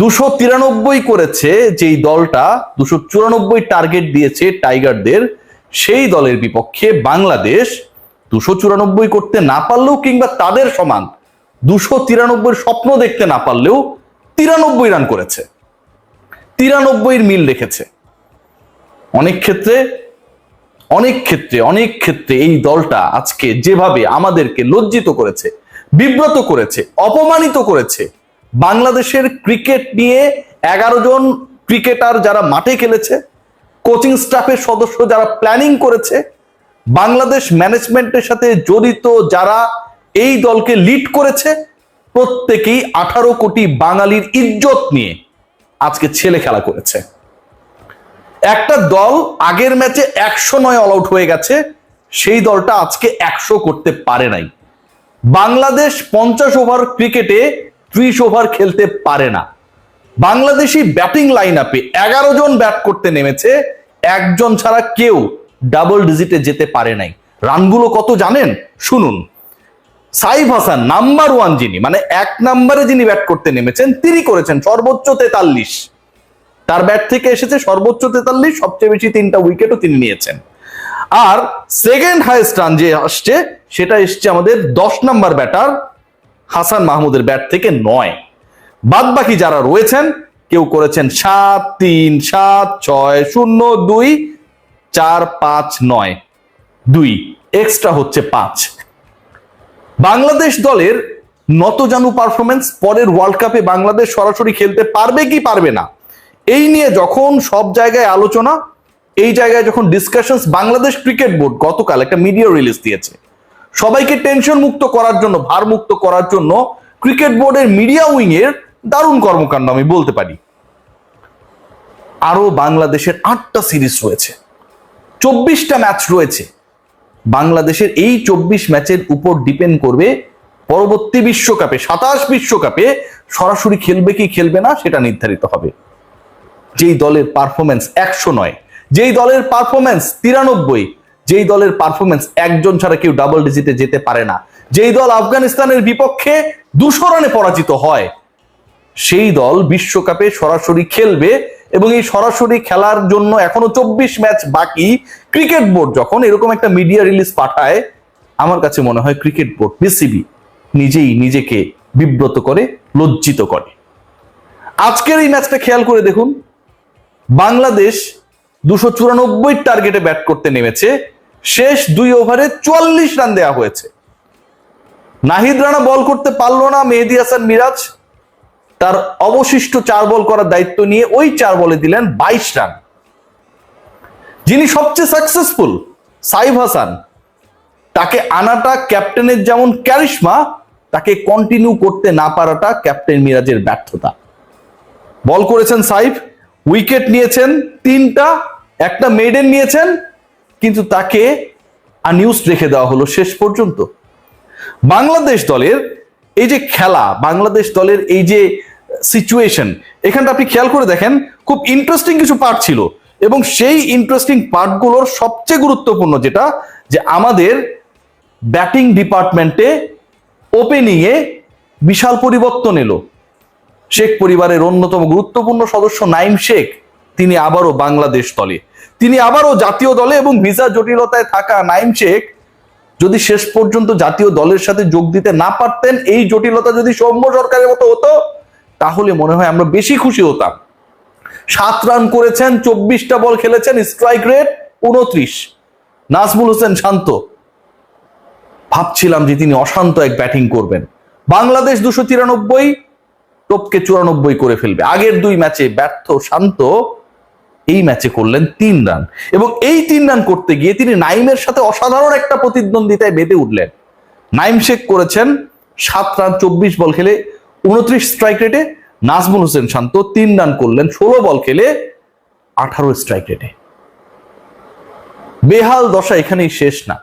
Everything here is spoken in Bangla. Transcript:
দুশো তিরানব্বই করেছে যেই দলটা, দুশো চুরানব্বই টার্গেট দিয়েছে টাইগারদের, সেই দলের বিপক্ষে বাংলাদেশ দুশো চুরানব্বই করতে না পারলেও কিংবা তাদের সমান দুশো তিরানব্বই স্বপ্ন দেখতে না পারলেও তিরানব্বই রান করেছে। তিরানব্বইয়ের মিল রেখেছে। অনেক ক্ষেত্রে অনেক ক্ষেত্রে অনেক ক্ষেত্রে এই দলটা আজকে যেভাবে আমাদেরকে লজ্জিত করেছে, বিব্রত করেছে, অপমানিত করেছে বাংলাদেশের ক্রিকেট নিয়ে এগারো জন ক্রিকেটার যারা মাঠে খেলেছে, কোচিং স্টাফের সদস্য যারা প্ল্যানিং করেছে, বাংলাদেশ ম্যানেজমেন্টের সাথে জড়িত যারা এই দলকে লিড করেছে, প্রত্যেকেই আঠারো কোটি বাঙালির ইজ্জত নিয়ে আজকে ছেলে খেলা করেছে। একটা দল আগের ম্যাচে একশো নয় অল আউট হয়ে গেছে, সেই দলটা আজকে একশো করতে পারে নাই। বাংলাদেশ পঞ্চাশ ওভার ক্রিকেটে ত্রিশ ওভার খেলতে পারে না। বাংলাদেশি ব্যাটিং লাইন আপে এগারো জন ব্যাট করতে নেমেছে, একজন ছাড়া কেউ ডাবল ডিজিটে যেতে পারে নাই। রানগুলো কত জানেন? শুনুন। সাইফ হাসান নাম্বার ওয়ান যিনি মানে এক নাম্বারে যিনি ব্যাট করতে নেমেছেন, তিনি করেছেন সর্বোচ্চ তেতাল্লিশ। তার ব্যাট থেকে এসেছে সর্বোচ্চ তেতাল্লিশ, সবচেয়ে বেশি তিনটা উইকেটও তিনি নিয়েছেন। আর সেকেন্ড হাইস্ট রান যে আসছে, সেটা এসছে আমাদের দশ নাম্বার ব্যাটার হাসান মাহমুদের ব্যাট থেকে নয়। বাদ বাকি যারা রয়েছেন, কেউ করেছেন সাত, তিন, সাত, ছয়, শূন্য, দুই, চার, পাঁচ, নয়, দুই এক্সট্রা হচ্ছে পাঁচ। বাংলাদেশ দলের নতজানু পারফরমেন্স পরের ওয়ার্ল্ড কাপে বাংলাদেশ সরাসরি খেলতে পারবে কি পারবে না, এই নিয়ে যখন সব জায়গায় আলোচনা, এই জায়গায় যখন ডিসকাশনস বাংলাদেশ ক্রিকেট বোর্ড গতকাল একটা মিডিয়া রিলিজ দিয়েছে। সবাইকে টেনশন মুক্ত করার জন্য, ভার মুক্ত করার জন্য ক্রিকেট বোর্ডের মিডিয়া উইং এর দারুণ কর্মকাণ্ড আমি বলতে পারি। আরও বাংলাদেশের আটটা সিরিজ রয়েছে। চব্বিশটা ম্যাচ রয়েছে। বাংলাদেশের এই চব্বিশ ম্যাচের উপর ডিপেন্ড করবে পরবর্তী বিশ্বকাপে, সাতাশ বিশ্বকাপে সরাসরি খেলবে কি খেলবে না সেটা নির্ধারিত হবে। যেই দলের পারফরমেন্স একশো নয়, যেই দলের পারফরমেন্স তিরানব্বই যেই দলের পারফরমেন্স একজন ছাড়া কেউ ডাবল ডিজিটে যেতে পারে না। যেই দল আফগানিস্তানের বিপক্ষে দুশো রানে পরাজিত হয়, সেই দল বিশ্বকাপে সরাসরি খেলবে এবং এই সরাসরি খেলার জন্য এখনও চব্বিশ ম্যাচ বাকি। ক্রিকেট বোর্ড যখন এরকম একটা মিডিয়া রিলিজ পাঠায়, আমার কাছে মনে হয় ক্রিকেট বোর্ড বিসিবি নিজেই নিজেকে বিব্রত করে, লজ্জিত করে। আজকের এই ম্যাচটা খেয়াল করে দেখুন, বাংলাদেশ দুশো চুরানব্বই টার্গেটে ব্যাট করতে নেমেছে। শেষ দুই ওভারে চুয়াল্লিশ রান দেওয়া হয়েছে। নাহিদ রানা বল করতে পারল না, মেহেদি হাসান মিরাজ তার অবশিষ্ট চার বল করার দায়িত্ব নিয়ে ওই চার বলে দিলেন বাইশ রান। যিনি সবচেয়ে সাকসেসফুল সাইফ হাসান, তাকে আনাটা ক্যাপ্টেনের যেমন ক্যারিশমা তাকে কন্টিনিউ করতে না পারাটা ক্যাপ্টেন মিরাজের ব্যর্থতা। বল করেছেন সাইফ, উইকেট নিয়েছেন তিনটা, একটা মেডেন নিয়েছেন কিন্তু তাকে আনিউজ রেখে দেওয়া হলো শেষ পর্যন্ত। বাংলাদেশ দলের এই যে খেলা, বাংলাদেশ দলের এই যে সিচুয়েশন এখানটা আপনি খেয়াল করে দেখেন, খুব ইন্টারেস্টিং কিছু পার্ট ছিল এবং সেই ইন্টারেস্টিং পার্টগুলোর সবচেয়ে গুরুত্বপূর্ণ যেটা, যে আমাদের ব্যাটিং ডিপার্টমেন্টে ওপেনিংয়ে বিশাল পরিবর্তন এলো। শেখ পরিবারের অন্যতম গুরুত্বপূর্ণ সদস্য নাইম শেখ, তিনি আবারও বাংলাদেশ দলে। তিনি আবারও জাতীয় দলে এবং ভিসা জটিলতায় থাকা নাইম শেখ যদি শেষ পর্যন্ত জাতীয় দলের সাথে যোগ দিতে না পারতেন, এই জটিলতা যদি সৌম্য সরকারের মতো হতো, তাহলে মনে হয় আমরা বেশি খুশি হতাম। সাত রান করেছেন, চব্বিশটা বল খেলেছেন, স্ট্রাইক রেট উনত্রিশ। নাজমুল হোসেন শান্ত। ভাবছিলাম যে তিনি অশান্ত এক ব্যাটিং করবেন। বাংলাদেশ দুশো তিরানব্বই, টপকে চুরানব্বই করে ফেলবে। আগের দুই ম্যাচে ব্যর্থ শান্ত এই ম্যাচে করলেন তিন রান এবং এই তিন রান করতে গিয়ে তিনি নাইমের সাথে অসাধারণ একটা প্রতিদ্বন্দ্বিতায় বেঁধে উঠলেন। নাইম শেখ করেছেন সাত রান চব্বিশ বল খেলে উনত্রিশ স্ট্রাইক রেটে নাজমুল হোসেন শান্ত তিন রান করলেন, ষোলো বল খেলে আঠারো স্ট্রাইক রেটে বেহাল দশা এখানেই শেষ না।